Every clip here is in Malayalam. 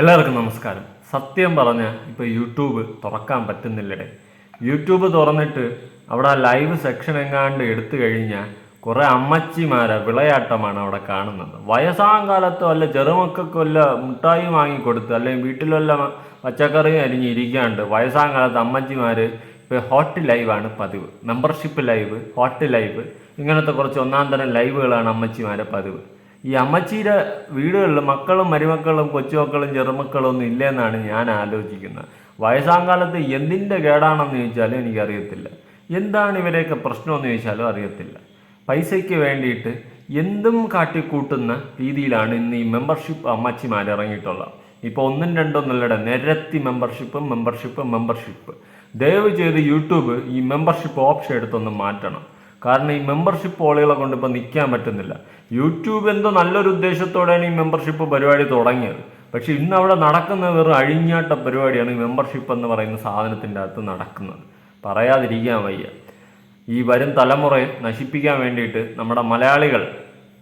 എല്ലാവർക്കും നമസ്കാരം. സത്യം പറഞ്ഞ് ഇപ്പോൾ യൂട്യൂബ് തുറക്കാൻ പറ്റുന്നില്ലടെ. യൂട്യൂബ് തുറന്നിട്ട് അവിടെ ലൈവ് സെക്ഷൻ എങ്ങാണ്ട് എടുത്തു കഴിഞ്ഞാൽ കുറേ അമ്മച്ചിമാരെ വിളയാട്ടമാണ് അവിടെ കാണുന്നത്. വയസ്സാം കാലത്തോ അല്ല ചെറുമക്കൾക്കോ വല്ല മിഠായി വാങ്ങിക്കൊടുത്ത് അല്ലെങ്കിൽ വീട്ടിലുള്ള പച്ചക്കറി അരിഞ്ഞിരിക്കാണ്ട് വയസ്സാം കാലത്ത് അമ്മച്ചിമാർ ഇപ്പോൾ ഹോട്ട് ലൈവാണ് പതിവ്. മെമ്പർഷിപ്പ് ലൈവ് ഹോട്ട് ലൈവ് ഇങ്ങനത്തെ കുറച്ച് ഒന്നാം തരം ലൈവുകളാണ് അമ്മച്ചിമാരെ പതിവ്. ഈ അമ്മച്ചിയുടെ വീടുകളിൽ മക്കളും മരുമക്കളും കൊച്ചുമക്കളും ചെറുമക്കളും ഒന്നും ഇല്ലെന്നാണ് ഞാൻ ആലോചിക്കുന്നത്. വയസ്സാങ്കാലത്ത് എന്തിന്റെ കേടാണെന്ന് ചോദിച്ചാലും എനിക്കറിയത്തില്ല. എന്താണ് ഇവരെയൊക്കെ പ്രശ്നമെന്ന് ചോദിച്ചാലും അറിയത്തില്ല. പൈസയ്ക്ക് വേണ്ടിയിട്ട് എന്തും കാട്ടിക്കൂട്ടുന്ന രീതിയിലാണ് ഇന്ന് ഈ മെമ്പർഷിപ്പ് അമ്മച്ചിമാർ ഇറങ്ങിയിട്ടുള്ളത്. ഇപ്പോൾ ഒന്നും രണ്ടും നല്ലട നിരത്തി മെമ്പർഷിപ്പ് മെമ്പർഷിപ്പ് മെമ്പർഷിപ്പ് ദയവ് ചെയ്ത് യൂട്യൂബ് ഈ മെമ്പർഷിപ്പ് ഓപ്ഷൻ എടുത്തൊന്ന് മാറ്റണം. കാരണം ഈ മെമ്പർഷിപ്പ് ഓളുകളെ കൊണ്ട് ഇപ്പോൾ നിൽക്കാൻ പറ്റുന്നില്ല. യൂട്യൂബ് എന്തോ നല്ലൊരു ഉദ്ദേശത്തോടെയാണ് ഈ മെമ്പർഷിപ്പ് പരിപാടി തുടങ്ങിയത്. പക്ഷേ ഇന്ന് അവിടെ നടക്കുന്ന വെറും അഴിഞ്ഞാട്ട പരിപാടിയാണ് ഈ മെമ്പർഷിപ്പ് എന്ന് പറയുന്ന സാധനത്തിന്റെ അകത്ത് നടക്കുന്നത്. പറയാതിരിക്കാൻ വയ്യ. ഈ വരും തലമുറയെ നശിപ്പിക്കാൻ വേണ്ടിയിട്ട് നമ്മുടെ മലയാളികൾ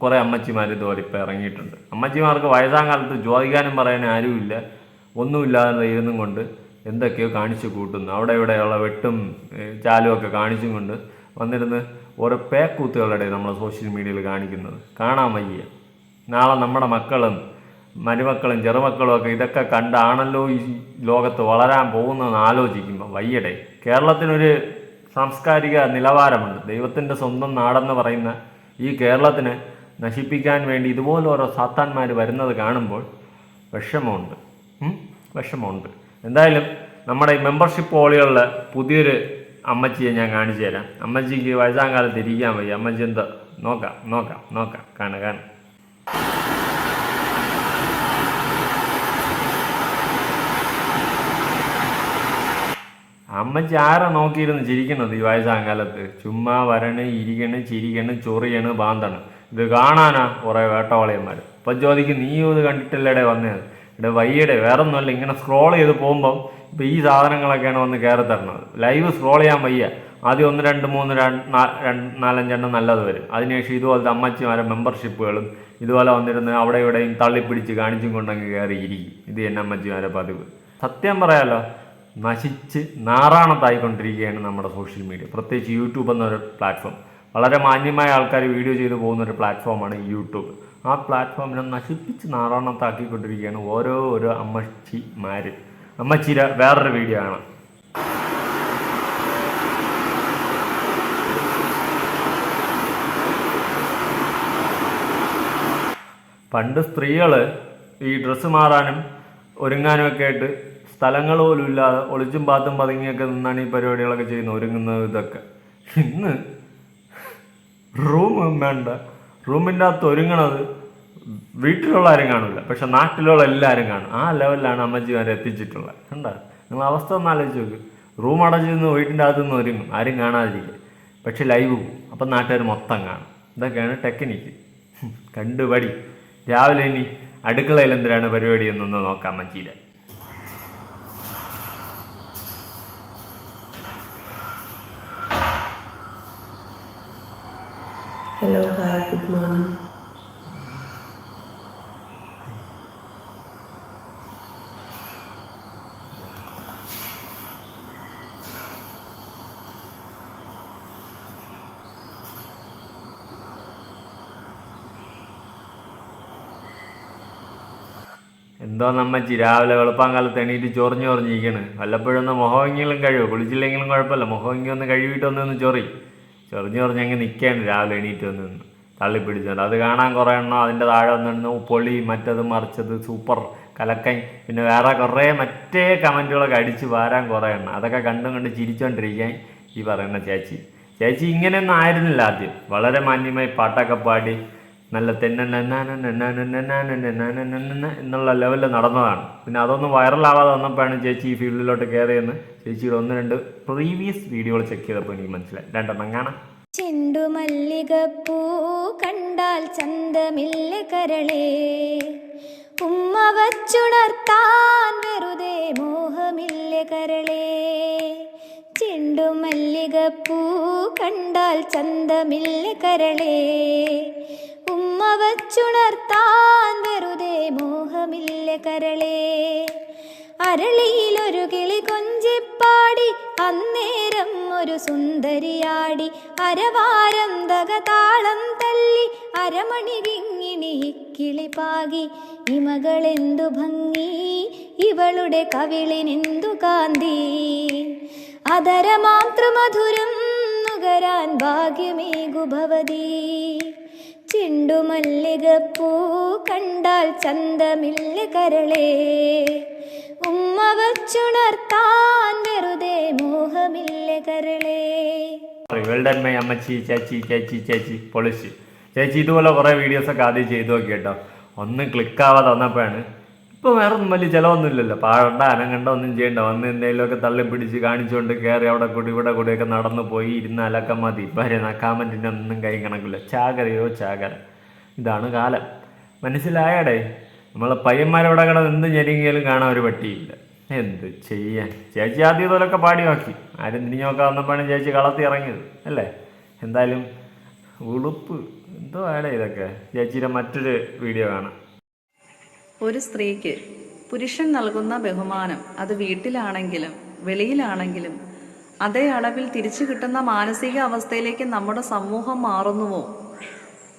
കുറേ അമ്മച്ചിമാർ ഇതുപോലെ ഇപ്പോൾ ഇറങ്ങിയിട്ടുണ്ട്. അമ്മച്ചിമാർക്ക് വയസ്സാം കാലത്ത് ചോദിക്കാനും പറയാനും ആരുമില്ല. ഒന്നുമില്ലാതെ ഇരുന്നും കൊണ്ട് എന്തൊക്കെയോ കാണിച്ചു കൂട്ടുന്നു. അവിടെ ഇവിടെയുള്ള വെട്ടും ചാലും ഒക്കെ കാണിച്ചും കൊണ്ട് വന്നിരുന്ന് ഓരോ പേക്കൂത്തുകളുടെ നമ്മൾ സോഷ്യൽ മീഡിയയിൽ കാണിക്കുന്നത്. കാണാൻ വയ്യ. നാളെ നമ്മുടെ മക്കളും മരുമക്കളും ചെറുമക്കളും ഒക്കെ ഇതൊക്കെ കണ്ടാണല്ലോ ഈ ലോകത്ത് വളരാൻ പോകുന്നതെന്ന് ആലോചിക്കുമ്പോൾ വയ്യടെ. കേരളത്തിനൊരു സാംസ്കാരിക നിലവാരമുണ്ട്. ദൈവത്തിന്റെ സ്വന്തം നാടെന്ന് പറയുന്ന ഈ കേരളത്തിനെ നശിപ്പിക്കാൻ വേണ്ടി ഇതുപോലെ ഓരോ സാത്താന്മാർ വരുന്നത് കാണുമ്പോൾ വിഷമമുണ്ട്? വിഷമമുണ്ട്. എന്തായാലും നമ്മുടെ ഈ മെമ്പർഷിപ്പ് പോളികളിലെ പുതിയൊരു അമ്മച്ചിയെ ഞാൻ കാണിച്ചു തരാം. അമ്മച്ചിക്ക് വയസ്സാം കാലത്ത് ഇരിക്കാൻ വയ്യ. അമ്മച്ചി എന്താ നോക്കാം നോക്കാം നോക്കാം. കാണാം കാണാം. അമ്മച്ചി ആരാ നോക്കിയിരുന്ന് ചിരിക്കുന്നത് ഈ വയസ്സാം കാലത്ത്? ചുമ്മാ വരണ് ഇരിക്കണ് ചിരിക്കണ് ചൊറിയണ് ബാന്തണ്. ഇത് കാണാനാ കുറേ വേട്ടവാളിയന്മാർ ഇപ്പം ചോദിക്കും നീ ഇത് കണ്ടിട്ടല്ലേടെ വന്നത് ഇവിടെ വയ്യടെ വേറൊന്നുമല്ല. ഇങ്ങനെ സ്ക്രോൾ ചെയ്ത് പോകുമ്പം ഇപ്പം ഈ സാധനങ്ങളൊക്കെയാണ് വന്ന് കയറി തരണത് ലൈവ് സ്ക്രോൾ ചെയ്യാൻ വയ്യ. ആദ്യം ഒന്ന് രണ്ട് മൂന്ന് രണ്ട് നാലഞ്ചെണ്ണം നല്ലത് വരും. അതിനുശേഷം ഇതുപോലത്തെ അമ്മച്ചിമാരെ മെമ്പർഷിപ്പുകളും ഇതുപോലെ വന്നിരുന്ന് അവിടെ ഇവിടെയും തള്ളിപ്പിടിച്ച് കാണിച്ചും കൊണ്ടങ്ങ് കയറി ഇരിക്കും. ഇത് തന്നെ അമ്മച്ചിമാരെ പതിവ്. സത്യം പറയാലോ നശിച്ച് നാറാണത്തായിക്കൊണ്ടിരിക്കുകയാണ് നമ്മുടെ സോഷ്യൽ മീഡിയ പ്രത്യേകിച്ച് യൂട്യൂബ് എന്നൊരു പ്ലാറ്റ്ഫോം വളരെ മാന്യമായ ആൾക്കാർ വീഡിയോ ചെയ്തു പോകുന്ന ഒരു പ്ലാറ്റ്ഫോമാണ് യൂട്യൂബ് ആ പ്ലാറ്റ്ഫോമിനെ നശിപ്പിച്ച് നാറാണത്താക്കിക്കൊണ്ടിരിക്കുകയാണ് ഓരോ ഓരോ അമ്മച്ചിമാർ അമ്മച്ചിര വേറൊരു വീഡിയോ ആണ്. പണ്ട് സ്ത്രീകൾ ഈ ഡ്രസ്സ് മാറാനും ഒരുങ്ങാനും ഒക്കെ ആയിട്ട് സ്ഥലങ്ങൾ പോലും ഇല്ലാതെ ഒളിച്ചും പാത്തും പതുങ്ങിയൊക്കെ നിന്നാണ് ഈ പരിപാടികളൊക്കെ ചെയ്യുന്നത് ഒരുങ്ങുന്നത് ഇതൊക്കെ. ഇന്ന് റൂം വേണ്ട. റൂമിന്റെ അകത്ത് ഒരുങ്ങണത് വീട്ടിലുള്ള ആരും കാണില്ല പക്ഷെ നാട്ടിലുള്ള എല്ലാവരും കാണും. ആ ലെവലിലാണ് അമ്മച്ചിമാരെ എത്തിച്ചിട്ടുള്ളത്. കണ്ടാ? നിങ്ങൾ അവസ്ഥ ഒന്ന് ആലോചിച്ച് നോക്ക്. റൂം അടച്ചു നിന്ന് വീട്ടിന്റെ അകത്തു നിന്ന് ഒരുങ്ങും. ആരും കാണാതിരിക്കുക പക്ഷെ ലൈവ് പോകും. അപ്പം നാട്ടുകാർ മൊത്തം കാണും. ഇതൊക്കെയാണ് ടെക്നിക്ക്. കണ്ടുപടി. രാവിലെ ഇനി അടുക്കളയിൽ എന്തിനാണ് പരിപാടി എന്നൊന്ന് നോക്കാം അമ്മച്ചിയിലെ ഹലോ ഹായ് ഗുഡ് morning. എന്തോ നമ്മച്ചി രാവിലെ വെളുപ്പാൻ കാലത്ത് എണീറ്റ് ചൊറിഞ്ഞു ചൊറിഞ്ഞിരിക്കണ്. വല്ലപ്പോഴും ഒന്ന് മുഖമെങ്കിലും കഴിവ്? കുളിച്ചില്ലെങ്കിലും കുഴപ്പമില്ല. മുഖമെങ്കിലും ഒന്ന് കഴുകിയിട്ട് ഒന്ന് ചൊറി. ചൊറിഞ്ഞ് ചൊറിഞ്ഞ് അങ്ങ് നിൽക്കുകയാണ് രാവിലെ എണീറ്റ് വന്ന് നിന്ന്. തള്ളിപ്പിടിച്ചുകൊണ്ട് അത് കാണാൻ കുറേ എണ്ണം അതിന്റെ താഴെ വന്നിരുന്നു പൊളി മറ്റത് മറിച്ചത് സൂപ്പർ കലക്കൻ. പിന്നെ വേറെ കുറേ മറ്റേ കമന്റുകളൊക്കെ അടിച്ച് വാരാൻ കുറേ എണ്ണം. അതൊക്കെ കണ്ടും കണ്ട് ചിരിച്ചുകൊണ്ടിരിക്കാൻ ഈ പറയുന്ന ചേച്ചി. ചേച്ചി ഇങ്ങനെയൊന്നും ആയിരുന്നില്ല ആദ്യം. വളരെ മാന്യമായി പാട്ടൊക്കെ പാടി നല്ല തെന്ന എന്നുള്ള ലെവലിൽ നടന്നതാണ് പിന്നെ അതൊന്നും വൈറലാവാതെ വന്നപ്പോഴാണ് ചേച്ചി ഈ ഫീൽഡിലോട്ട് കയറിയെന്ന് ചേച്ചിയുടെ ഒന്ന് രണ്ട് പ്രീവിയസ് വീഡിയോകൾ ചെക്ക് ചെയ്തപ്പോൾ എനിക്ക് മനസ്സിലായി രണ്ടെണ്ണം കാണാം ചെണ്ടുമല്ലികപ്പൂ കണ്ടാൽ ചന്തമില്ല കരളേ ഉമ്മ വച്ചുണർത്താൻ വെറുതെ മോഹമില്ല കരളേ ചെണ്ടുമല്ലികപ്പൂ കണ്ടാൽ ചന്തമില്ല കരളേ വച്ചുണർത്താൻ വെറുതെ മോഹമില്ല കരളേ. അരളിയിലൊരു കിളി കൊഞ്ചിപ്പാടി അന്നേരം ഒരു സുന്ദരിയാടി. അരവാരം തകതാളം തല്ലി അരമണി വിങ്ങിണി കിളി പാകി. ഇമകളെന്തു ഭംഗി ഇവളുടെ കവിളിനെന്തു കാന്തി. അതരമാതൃമധുരം നുകരാൻ ഭാഗ്യമേകു ഭവതി ചെണ്ടുമല്ലികപ്പൂ കണ്ടാൽ ചന്തമില്ല കരളേ. ഉമ്മ വച്ചുണർത്താൻ വെറുതെ മോഹമില്ല കരളേ. ഇവളുടെ അമ്മ അമ്മച്ചി ചേച്ചി ചേച്ചി ചേച്ചി പൊളിച്ച്. ചേച്ചി ഇതുപോലെ കുറേ വീഡിയോസൊക്കെ ആദ്യം ചെയ്തു നോക്കി കേട്ടോ. ഒന്നും ക്ലിക്കാവാതെ വന്നപ്പോഴാണ് ഇപ്പോൾ വേറെ ഒന്നും വലിയ ചിലവൊന്നുമില്ലല്ലോ. പാടണ്ട അനങ്ങണ്ട ഒന്നും ചെയ്യണ്ട. വന്ന് എന്തെങ്കിലുമൊക്കെ തള്ളി പിടിച്ച് കാണിച്ചുകൊണ്ട് കയറി അവിടെ കൂടി ഇവിടെ കൂടിയൊക്കെ നടന്നു പോയി ഇരുന്നാലൊക്കെ മതി. ഇപ്പം നക്കാമറ്റിന്റെ ഒന്നും കൈ കണക്കില്ല. ചാകരയോ ചാകര. ഇതാണ് കാലം. മനസ്സിലായടേ? നമ്മളെ പയ്യന്മാരവിടെ കിടന്ന് എന്ത് ഞെരുങ്ങിയാലും കാണാൻ ഒരു പട്ടിയില്ല. എന്ത് ചെയ്യാൻ? ചേച്ചി ആദ്യം ഇതുപോലൊക്കെ പാടി നോക്കി. ആരും തിരിഞ്ഞു നോക്കാൻ വന്നപ്പോഴാണ് ചേച്ചി കളത്തി ഇറങ്ങിയത്. അല്ലേ? എന്തായാലും ഉളുപ്പ്. എന്തോ ആടെ ഇതൊക്കെ? ചേച്ചിയുടെ മറ്റൊരു വീഡിയോ കാണാം. ഒരു സ്ത്രീക്ക് പുരുഷൻ നൽകുന്ന ബഹുമാനം അത് വീട്ടിലാണെങ്കിലും വെളിയിലാണെങ്കിലും അതേ അളവിൽ തിരിച്ചു കിട്ടുന്ന മാനസിക അവസ്ഥയിലേക്ക് നമ്മുടെ സമൂഹം മാറുന്നുവോ?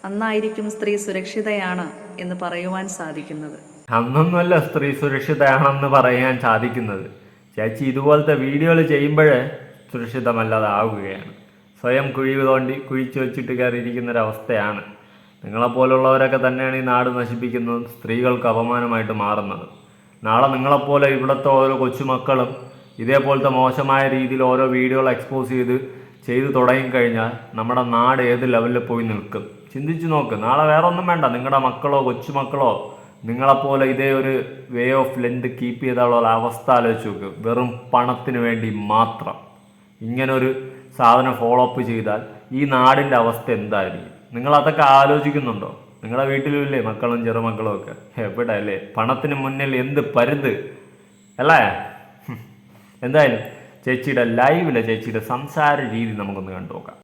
അന്നായിരിക്കും സ്ത്രീ സുരക്ഷിതയാണ് എന്ന് പറയുവാൻ സാധിക്കുന്നത്. അന്നൊന്നുമല്ല സ്ത്രീ സുരക്ഷിതയാണെന്ന് പറയാൻ സാധിക്കുന്നത്. ചേച്ചി ഇതുപോലത്തെ വീഡിയോകൾ ചെയ്യുമ്പോഴേ സുരക്ഷിതമല്ലാതാവുകയാണ്. സ്വയം കുഴി തോണ്ടി കുഴിച്ചു വെച്ചിട്ട് കയറിയിരിക്കുന്ന ഒരവസ്ഥയാണ്. നിങ്ങളെപ്പോലുള്ളവരൊക്കെ തന്നെയാണ് ഈ നാട് നശിപ്പിക്കുന്നത് സ്ത്രീകൾക്ക് അപമാനമായിട്ട് മാറുന്നത്. നാളെ നിങ്ങളെപ്പോലെ ഇവിടുത്തെ ഓരോ കൊച്ചുമക്കളും ഇതേപോലത്തെ മോശമായ രീതിയിൽ ഓരോ വീഡിയോകൾ എക്സ്പോസ് ചെയ്ത് ചെയ്തു തുടങ്ങിക്കഴിഞ്ഞാൽ നമ്മുടെ നാട് ഏത് ലെവലിൽ പോയി നിൽക്കും. ചിന്തിച്ചു നോക്ക് നാളെ വേറെ ഒന്നും വേണ്ട. നിങ്ങളുടെ മക്കളോ കൊച്ചുമക്കളോ നിങ്ങളെപ്പോലെ ഇതേ ഒരു വേ ഓഫ് ലെന്ത് കീപ്പ് ചെയ്താലുള്ള അവസ്ഥ ആലോചിച്ച് നോക്ക്. വെറും പണത്തിന് വേണ്ടി മാത്രം ഇങ്ങനൊരു സാധനം ഫോളോ അപ്പ് ചെയ്താൽ ഈ നാടിന്റെ അവസ്ഥ എന്തായിരിക്കും? നിങ്ങൾ അതൊക്കെ ആലോചിക്കുന്നുണ്ടോ? നിങ്ങളുടെ വീട്ടിലുമില്ലേ മക്കളും ചെറുമക്കളും ഒക്കെ? എവിടെ അല്ലേ? പണത്തിന് മുന്നിൽ എന്ത് പരുത് അല്ലേ? എന്തായാലും ചേച്ചിയുടെ ലൈവിലെ ചേച്ചിയുടെ സംസാര രീതി നമുക്കൊന്ന് കണ്ടു നോക്കാം.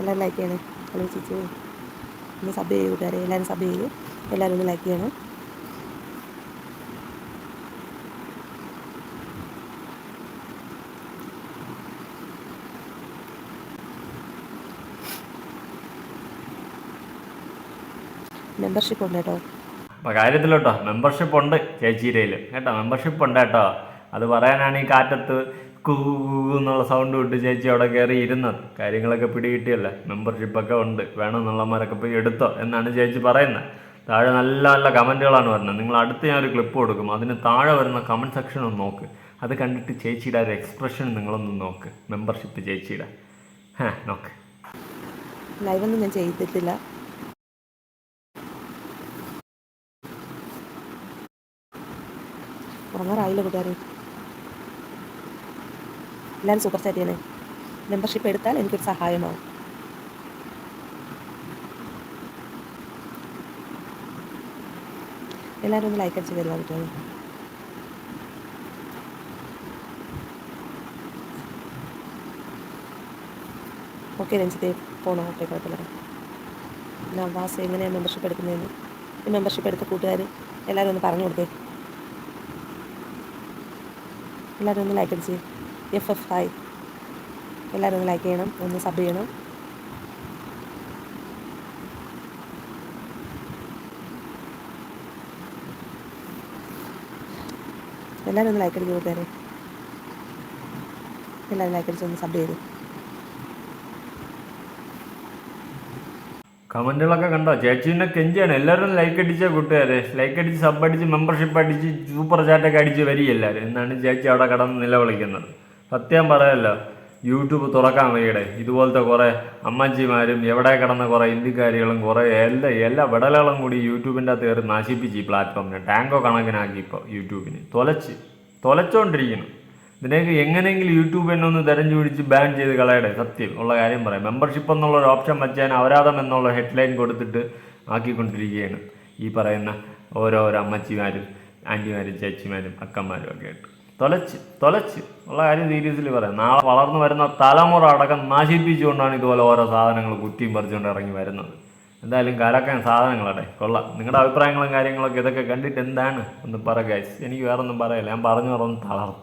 എല്ലാവരും ലൈക്ക് ചെയ്യണേ. ഹലോ ചേച്ചി. ഒന്ന് സബ് ചെയ്ത് എല്ലാവരും സബ് ചെയ്ത് എല്ലാവരും ഒന്ന് ലൈക്ക് ചെയ്യണം. മെമ്പർഷിപ്പ് ഉണ്ട് കേട്ടോ അപ്പോൾ കാര്യത്തിലോട്ടോ മെമ്പർഷിപ്പ് ഉണ്ട് ചേച്ചിയിടയിൽ കേട്ടോ മെമ്പർഷിപ്പ് ഉണ്ട് കേട്ടോ. അത് പറയാനാണ് ഈ കാറ്റത്ത് കൂ എന്നുള്ള സൗണ്ട് വിട്ട് ചേച്ചി അവിടെ കയറി ഇരുന്നത്. കാര്യങ്ങളൊക്കെ പിടികിട്ടിയല്ലേ? മെമ്പർഷിപ്പൊക്കെ ഉണ്ട്. വേണമെന്നുള്ളമാരൊക്കെ പോയി എടുത്തോ എന്നാണ് ചേച്ചി പറയുന്നത്. താഴെ നല്ല നല്ല കമന്റുകളാണ് വരുന്നത്. നിങ്ങൾ അടുത്ത് ഞാൻ ഒരു ക്ലിപ്പ് കൊടുക്കും. അതിന് താഴെ വരുന്ന കമന്റ് സെക്ഷൻ ഒന്ന് നോക്ക്. അത് കണ്ടിട്ട് ചേച്ചിയുടെ ഒരു എക്സ്പ്രഷൻ നിങ്ങളൊന്ന് നോക്ക്. മെമ്പർഷിപ്പ് ചേച്ചിയുടെ. ഹാ നോക്ക്. ലൈവൊന്നും ഞാൻ ചെയ്തിട്ടില്ല. ഉറങ്ങാറായില്ല കൂട്ടുകാരെ. എല്ലാവരും സൂപ്പർ ചാറ്റ് ചെയ്യണേ. മെമ്പർഷിപ്പ് എടുത്താൽ എനിക്കൊരു സഹായമാവും. എല്ലാവരും ഒന്ന് ലൈക്ക് അടിച്ച് തരുക കൂട്ടുകാരെ. ഓക്കെ രഞ്ജിത്തെ പോണോ ഓക്കെ കുഴപ്പമില്ല. നവാസ് എങ്ങനെയാണ് മെമ്പർഷിപ്പ് എടുക്കുന്നതെന്ന്? ഈ മെമ്പർഷിപ്പ് എടുത്ത കൂട്ടുകാർ എല്ലാവരും ഒന്ന് പറഞ്ഞു കൊടുത്തേ എല്ലാവരും ഒന്ന് ലൈക്ക് അടിച്ച് എഫ് എഫ് ഹായ് എല്ലാവരും ഒന്ന് ലൈക്ക് ചെയ്യണം ഒന്ന് സബ് ചെയ്യണം. എല്ലാവരും ഒന്ന് ലൈക്ക് അടിച്ച് കൂട്ടുകാരെ. എല്ലാവരും ലൈക്ക് അടിച്ച് ഒന്ന് സബ് ചെയ്തു കമന്റുകളൊക്കെ കണ്ടോ? ചേച്ചീനെ കെഞ്ചിയാണ്. എല്ലാവരും ലൈക്ക് അടിച്ച കൂട്ടുകാരെ. ലൈക്ക് അടിച്ച് സബ് അടിച്ച് മെമ്പർഷിപ്പ് അടിച്ച് സൂപ്പർ ചാറ്റൊക്കെ അടിച്ച് വരിക എല്ലാവരും. എന്നാണ് ചേച്ചി അവിടെ കടന്ന് നിലവിളിക്കുന്നത്. സത്യം പറയല്ലോ യൂട്യൂബ് തുറക്കാൻ വയ്യടെ. ഇതുപോലത്തെ കുറേ അമ്മച്ചിമാരും എവിടെ കിടന്ന കുറേ ഇന്ത്യക്കാരികളും കുറേ എല്ലാ എല്ലാ വിടലുകളും കൂടി യൂട്യൂബിന്റെ അകത്ത് കയറി നശിപ്പിച്ച് ഈ പ്ലാറ്റ്ഫോമിനെ ടാങ്കോ കണക്കിനാക്കി ഇപ്പോൾ യൂട്യൂബിന് തൊലച്ച് തൊലച്ചോണ്ടിരിക്കണം ഇതിനേക്ക് എങ്ങനെയെങ്കിലും യൂട്യൂബ് എന്നെ ഒന്ന് തെരഞ്ഞു പിടിച്ച് ബാൻ ചെയ്ത് കളയട്ടെ സത്യം. ഉള്ള കാര്യം പറയാം. മെമ്പർഷിപ്പ് എന്നുള്ള ഒരു ഓപ്ഷൻ വെച്ചാൽ അപരാധം എന്നുള്ള ഹെഡ്ലൈൻ കൊടുത്തിട്ട് ആക്കിക്കൊണ്ടിരിക്കുകയാണ് ഈ പറയുന്ന ഓരോരോ അമ്മച്ചിമാരും ആന്റിമാരും ചേച്ചിമാരും അക്കന്മാരും ഒക്കെ ആയിട്ട്. തൊലച്ച് തൊലച്ച്. ഉള്ള കാര്യം സീരിയസ്ലി പറയാം. നാളെ വളർന്നു വരുന്ന തലമുറ അടക്കം നാശിപ്പിച്ചുകൊണ്ടാണ് ഇതുപോലെ ഓരോ സാധനങ്ങൾ കുറ്റിയും പറിച്ചുകൊണ്ട് ഇറങ്ങി വരുന്നത്. എന്തായാലും കലക്കാൻ സാധനങ്ങളടെ കൊള്ളാം. നിങ്ങളുടെ അഭിപ്രായങ്ങളും കാര്യങ്ങളൊക്കെ ഇതൊക്കെ കണ്ടിട്ട് എന്താണ്? ഒന്ന് പറ എനിക്ക് വേറൊന്നും പറയല്ല. ഞാൻ പറഞ്ഞു പറഞ്ഞു തളർന്നു